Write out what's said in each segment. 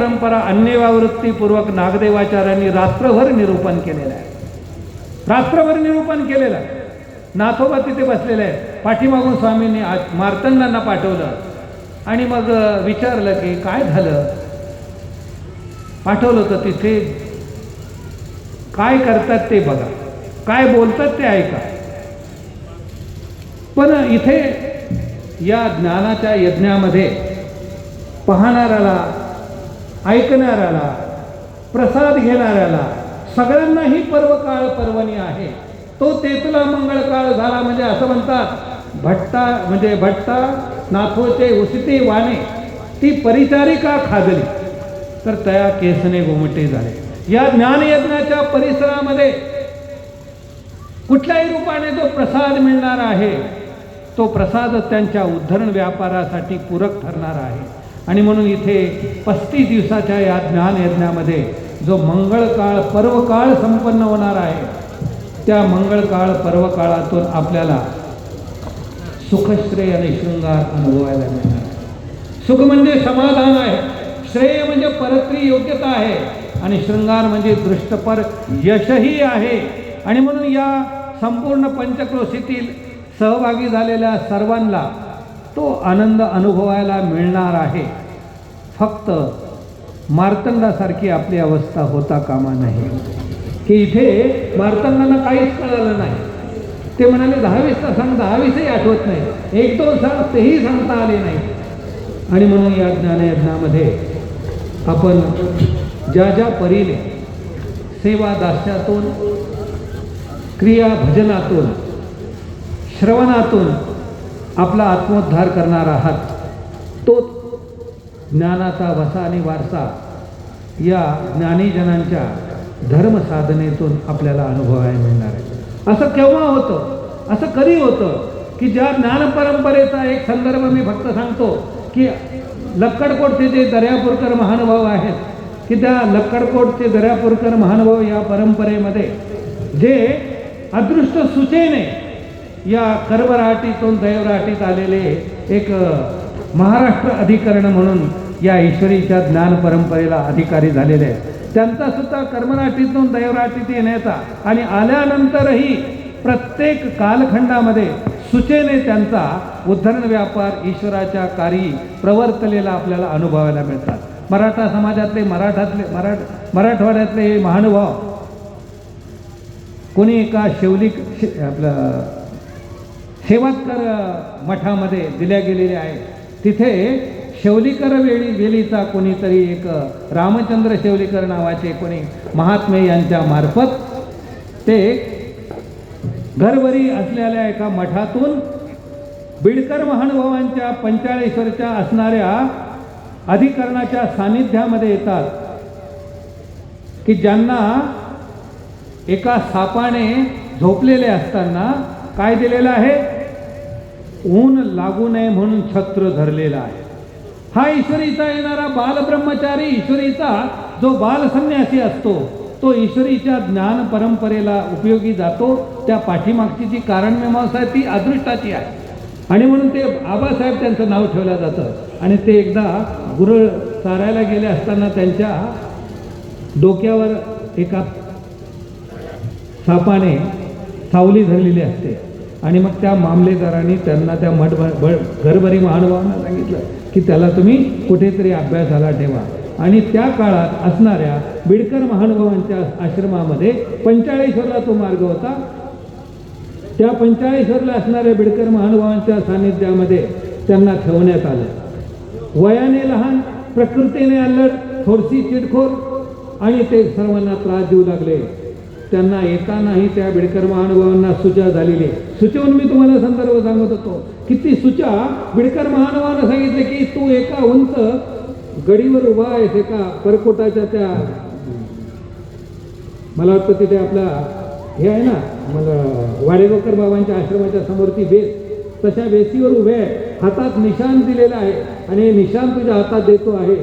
परंपरा अन्यवावृत्तीपूर्वक नागदेवाचार्यांनी रात्रभर निरूपण केलेलं आहे. रात्रभर निरूपण केलेलं आहे. नाथोबा तिथे बसलेले आहे पाठीमागून स्वामींनी मार्तंडांना पाठवलं. आणि मग विचारलं की काय झालं? पाठवलं तर तिथे. काय करतात ते बघा. काय बोलतात ते ऐका. पण इथे या ज्ञानाच्या यज्ञामध्ये पाहणाऱ्याला ऐकणाऱ्याला प्रसाद घेणाऱ्याला सगळ्यांनाही पर्वकाळ पर्वणी आहे. तो तेतुला मंगळ काळ झाला म्हणजे असं म्हणतात भट्टा म्हणजे भट्टा नाथोचे उसिते वाणे ती परिचारिका खादली तर तया केसने गोमटे झाले. या ज्ञानयज्ञाच्या परिसरामध्ये कुठल्याही रूपाने जो प्रसाद मिळणार आहे तो प्रसाद त्यांच्या उद्धरण व्यापारासाठी पूरक ठरणार आहे. आणि म्हणून इथे पस्तीस दिवसाच्या या ज्ञानयज्ञामध्ये जो मंगळकाळ पर्वकाळ संपन्न होणार आहे त्या मंगळकाळ पर्वकाळातून आपल्याला सुखश्रेय आणि शृंगार अनुभवायला मिळणार सुख म्हणजे समाधान आहे श्रेय म्हणजे परत्री योग्यता आहे आणि शृंगार म्हणजे दृष्टपर यशही आहे. आणि म्हणून या संपूर्ण पंचक्रोशीतील सहभागी झालेल्या सर्वांना तो आनंद अनुभवायला मिळणार आहे. फक्त मार्तंडासारखी आपली अवस्था होता कामा नाही. की इथे मार्तंडांना काहीच कळालं नाही. ते म्हणाले दहावीसचा सांग दहावीसही आठवत नाही. एक दोन सांग तेही सांगता आले नाही. आणि म्हणून या ज्ञानयज्ञामध्ये आपण ज्या ज्या परीने सेवा दास्यातून क्रिया भजनातून श्रवणातून आपला आत्मोद्धार करणार आहात तोच ज्ञानाचा वसा आणि वारसा या ज्ञानीजनांच्या धर्मसाधनेतून आपल्याला अनुभवायला मिळणार आहे. असं केव्हा होतं? असं कधी होतं की ज्या ज्ञानपरंपरेचा एक संदर्भ मी फक्त सांगतो की लक्कडकोटचे जे दर्यापूरकर महानुभाव आहेत की त्या लक्कडकोटचे दर्यापूरकर महानुभाव या परंपरेमध्ये जे अदृष्ट सुचेने या कर्मराटीतून दैवराटीत आलेले एक महाराष्ट्र अधिकरण म्हणून या ईश्वरीच्या ज्ञान परंपरेला अधिकारी झालेले आहेत. त्यांचा सुद्धा कर्मराटीतून दैवराटीत येण्याचा आणि आल्यानंतरही प्रत्येक कालखंडामध्ये सुचेने त्यांचा उद्धरण व्यापार ईश्वराच्या कार्य प्रवर्तलेला आपल्याला अनुभवायला मिळतात. मराठा समाजातले मराठातले मराठ मराठवाड्यातले हे महानुभाव कोणी एका शिवलिक शि- आपलं सेवात्कर मठामध्ये दिल्या गेलेले आहे तिथे शेवलीकर वेळी वेलीचा कोणीतरी एक रामचंद्र शेवलीकर नावाचे कोणी महात्मे यांच्या मार्फत ते घरभरी असलेल्या एका मठातून बिडकर महानुभावांच्या पंचाळेश्वरच्या असणाऱ्या अधिकरणाच्या सानिध्यामध्ये येतात की ज्यांना एका सापाने झोपलेले असताना काय दिलेलं आहे? ऊन लागू नये म्हणून छत्र धरलेला आहे. हा ईश्वरीचा येणारा बालब्रह्मचारी ईश्वरीचा जो बालसन्यासी असतो तो ईश्वरीच्या ज्ञान परंपरेला उपयोगी जातो. त्या पाठीमागची जी कारणमीमांसा आहे ती अदृष्टाची आहे. आणि म्हणून ते आबासाहेब त्यांचं नाव ठेवलं जातं. आणि ते एकदा गुरळ चारायला गेले असताना त्यांच्या डोक्यावर एका सापाने सावली धरलेली असते. आणि मग त्या मामलेदारांनी त्यांना त्या मठ घरभरी महानुभावांना सांगितलं की त्याला तुम्ही कुठेतरी अभ्यासाला ठेवा. आणि त्या काळात असणाऱ्या बिडकर महानुभावांच्या आश्रमामध्ये पंचाळेश्वरला तो मार्ग होता. त्या पंचाळेश्वरला असणाऱ्या बिडकर महानुभावांच्या सान्निध्यामध्ये त्यांना ठेवण्यात आलं. वयाने लहान प्रकृतीने अल्लड थोडशी चिडखोर आणि ते सर्वांना त्रास देऊ लागले. त्यांना येतानाही त्या बिडकर महानुभावांना सुचा झालेली सुचवून मी तुम्हाला संदर्भ सांगत होतो. किती ती सुचा बिडकर महानुभावानं सांगितले की तू एका उंच गडीवर उभा आहेस एका परकोटाच्या त्या मला वाटतं तिथे आपला हे आहे ना मला वाडेगावकर बाबांच्या आश्रमाच्या समोर ती बेस तशा बेसीवर उभे आहे. हातात निशाण दिलेला आहे आणि हे निशाण तुझ्या हातात देतो आहे.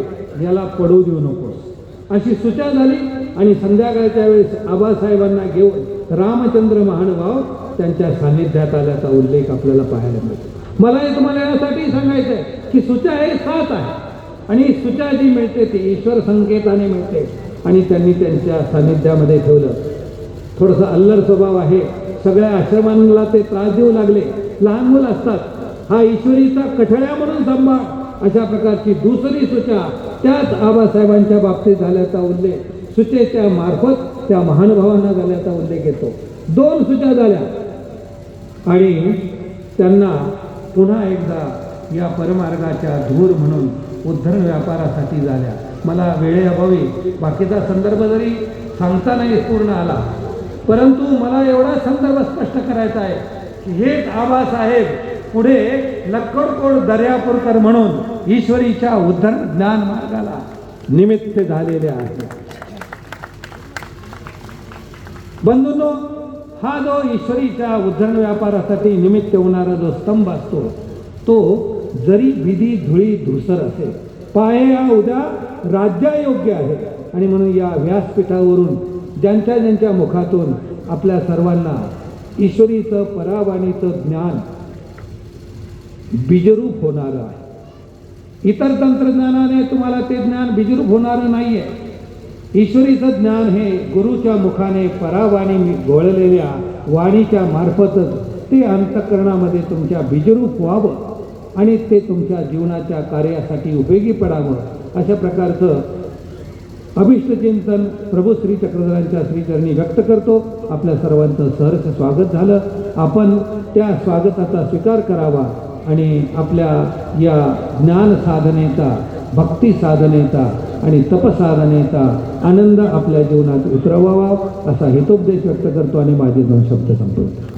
याला पडू देऊ नकोस. अशी सुचा झाली आणि संध्याकाळच्या वेळेस आबासाहेबांना घेऊन रामचंद्र महानुभाव त्यांच्या सान्निध्यात आल्याचा उल्लेख आपल्याला पाहायला मिळतो. मला हे तुम्हाला यासाठी सांगायचं आहे की सुचा हे सात आहे. आणि सुचा जी मिळते ती ईश्वर संकेताने मिळते. आणि त्यांनी त्यांच्या सानिध्यामध्ये ठेवलं. थोडंसं अल्लर स्वभाव आहे. सगळ्या आश्रमांना ते त्रास देऊ लागले. लहान मुलं असतात. हा ईश्वरीचा कठड्या म्हणून सांभाळ. अशा प्रकारची दुसरी सुचा त्याच आबासाहेबांच्या बाबतीत झाल्याचा उल्लेख सुचेच्या मार्फत त्या महानुभावांना झाल्याचा उल्लेख येतो. दोन सुचा झाल्या. आणि त्यांना पुन्हा एकदा या परमार्गाच्या धूर म्हणून उद्धरण व्यापारासाठी झाल्या. मला वेळेअभावी बाकीचा संदर्भ जरी सांगता नाही पूर्ण आला परंतु मला एवढा संदर्भ स्पष्ट करायचा आहे की हेच आबासाहेब पुढे लक्कडकोड दर्यापूरकर म्हणून ईश्वरीच्या उद्धरण ज्ञान मार्गाला निमित्त झालेले आहे बंधूंनो हा जो ईश्वरीच्या उद्धरण व्यापारासाठी निमित्त होणारा जो स्तंभ असतो तो जरी विधी धुळी धुसर असेल पाये या उद्या राज्यायोग्य आहे. आणि म्हणून या व्यासपीठावरून ज्यांच्या ज्यांच्या मुखातून आपल्या सर्वांना ईश्वरीचं परावाणीचं ज्ञान बीजरूप होणारं आहे. इतर तंत्रज्ञानाने तुम्हाला ते ज्ञान बीजरूप होणारं नाही आहे ईश्वरीचं ज्ञान हे गुरुच्या मुखाने परावाणी गोळलेल्या वाणीच्या मार्फतच ते अंतकरणामध्ये तुमच्या बीजरूप व्हावं आणि ते तुमच्या जीवनाच्या कार्यासाठी उपयोगी पडावं अशा प्रकारचं अभिष्टचिंतन प्रभू श्री चक्रधरांच्या श्रीचरणी व्यक्त करतो. आपल्या सर्वांचं सहर्ष स्वागत झालं. आपण त्या स्वागताचा स्वीकार करावा. आणि आपल्या या ज्ञान साधनेचा भक्ती साधनेचा आणि तपसाधनेचा आनंद आपल्या जीवनात उतरवावा असा हितोपदेश व्यक्त करतो आणि माझे दोन शब्द संपवतो.